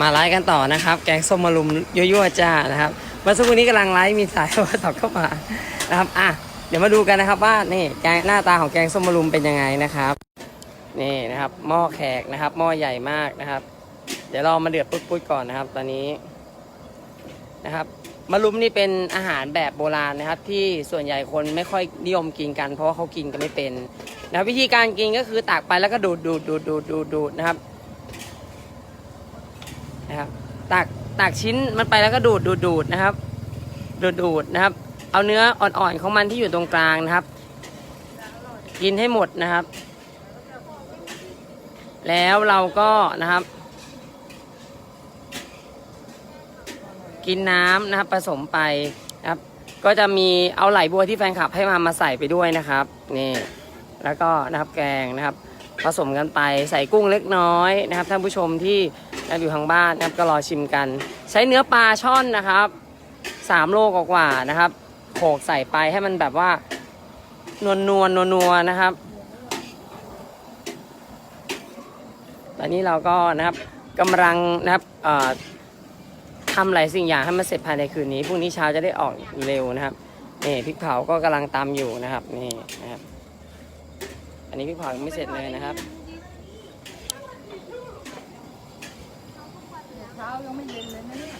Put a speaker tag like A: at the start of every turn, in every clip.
A: มาไลฟ์กันต่อนะครับ แกงส้มมะรุมยั่วๆจ้านะครับเมื่อสักครู่นี้กำลังไลฟ์มีสายโทรศัพท์เข้ามานะครับอะเดี๋ยวมาดูกันนะครับว่านี่แกงหน้าตาของแกงส้มมะรุมเป็นยังไงนะครับนี่นะครับหม้อแขกนะครับหม้อใหญ่มากนะครับ เดี๋ยวรอมาเดือดปุดๆก่อนนะครับ ตอนนี้นะครับมะรุมนี่เป็นอาหารแบบโบราณนะครับ ที่ส่วนใหญ่คนไม่ค่อยนิยมกินกัน เพราะว่าเขากินกันไม่เป็นนะวิธีการกินก็คือตักไปแล้วก็ดูดดูดดูดดูดดูดดูดนะครับ นะครับตักตักชิ้นมันไปแล้วก็ดูดดูดดูดนะครับ ดูดดูดนะครับ เอาเนื้ออ่อนๆของมันที่อยู่ตรงกลางนะครับ กินให้หมดนะครับ แล้วเราก็นะครับ กินน้ำนะครับผสมไปนะครับ ก็จะมีเอาไหลบัวที่แฟนคลับให้มามาใส่ไปด้วยนะครับนี่แล้วก็นะครับแกงนะครับ ผสมกันไปใส่กุ้งเล็กน้อยนะครับท่านผู้ชมที่ นะครับอยู่ทางบ้านนะครับก็รอชิมกัน ใช้เนื้อปลาช่อนนะครับสามโลกว่านะครับโขกใส่ไปให้มันแบบว่านวลนวลนัวนัวๆนะครับตอนนี้เราก็นะครับกำลังนะครับทำหลายสิ่งอย่างให้มันเสร็จภายในคืนนี้พรุ่งนี้เช้าจะได้ออกเร็วนะครับนี่พริกเผาก็กำลังตำอยู่นะครับนี่นะครับ อันนี้พริกเผายังไม่เสร็จเลยนะครับ
B: เช้ายังไม่เย็นเลยนะเนี่ย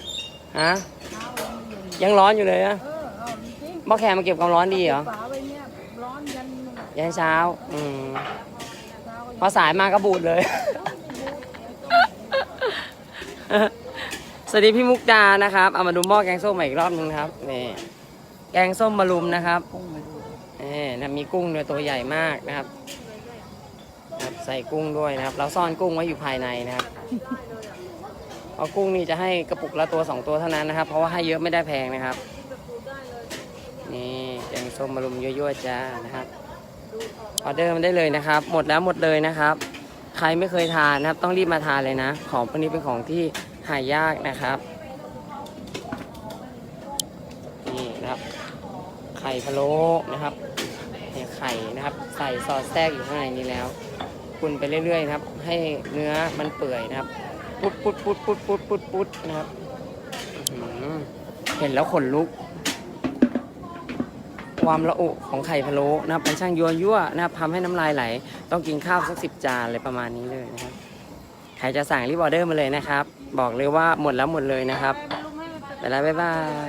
A: ฮะ
B: เช้ายังไม่เย็น
A: ยังร้อนอยู่เลยอะ
B: เออเอาจริง
A: หม้อแขกมาเก็บความร้อนดีเหรอ
B: ฝาไว้เนี่ยร้อนยัน
A: ยันเช้า อืม
B: เช้า
A: พอสายมาก็บูดเลย สวัสดีพี่มุกดานะครับ เอามาดูหม้อแกงส้มใหม่อีกรอบนึงครับนี่แกงส้มมะรุมนะครับ
B: กุ้งมาดู
A: นี่นะมีกุ้งด้วยตัวใหญ่มากนะครับครับ ใส่กุ้งด้วยนะครับ เราซ่อนกุ้งไว้อยู่ภายในนะครับ เพรากุ้งนี่จะให้กระปุกละตัวสองตัวเท่านั้นนะครับ เพราะว่าให้เยอะไม่ได้แพงนะครับ นี่แกงส้มมะรุมยั่วๆจ้านะครับออเดอร์มันได้เลยนะครับ หมดแล้วหมดเลยนะครับ ใครไม่เคยทานนะครับ ต้องรีบมาทานเลยนะ ของพวกนี้เป็นของที่หายากนะครับนี่นะครับ ไข่พะโล้นะครับเนี่ยไข่นะครับ ใส่ซอสแทรกอยู่ข้างในนี้แล้ว คุณไปเรื่อยๆนะครับ ให้เนื้อมันเปื่อยนะครับ ปุ๊ดปุ๊ดปุ๊ดปุ๊ดปุ๊ดปุดปุดนะครับเห็นแล้วขนลุก ความละอุของไข่พะโล้นะครับมันช่างยั่วยั่วนะครับทำให้น้ำลายไหล ต้องกินข้าวสักสิบจานเลยประมาณนี้เลยนะครับใครจะสั่งรีบออเดอร์มาเลยนะครับ บอกเลยว่าหมดแล้วหมดเลยนะครับ ไปแล้วบ๊ายบาย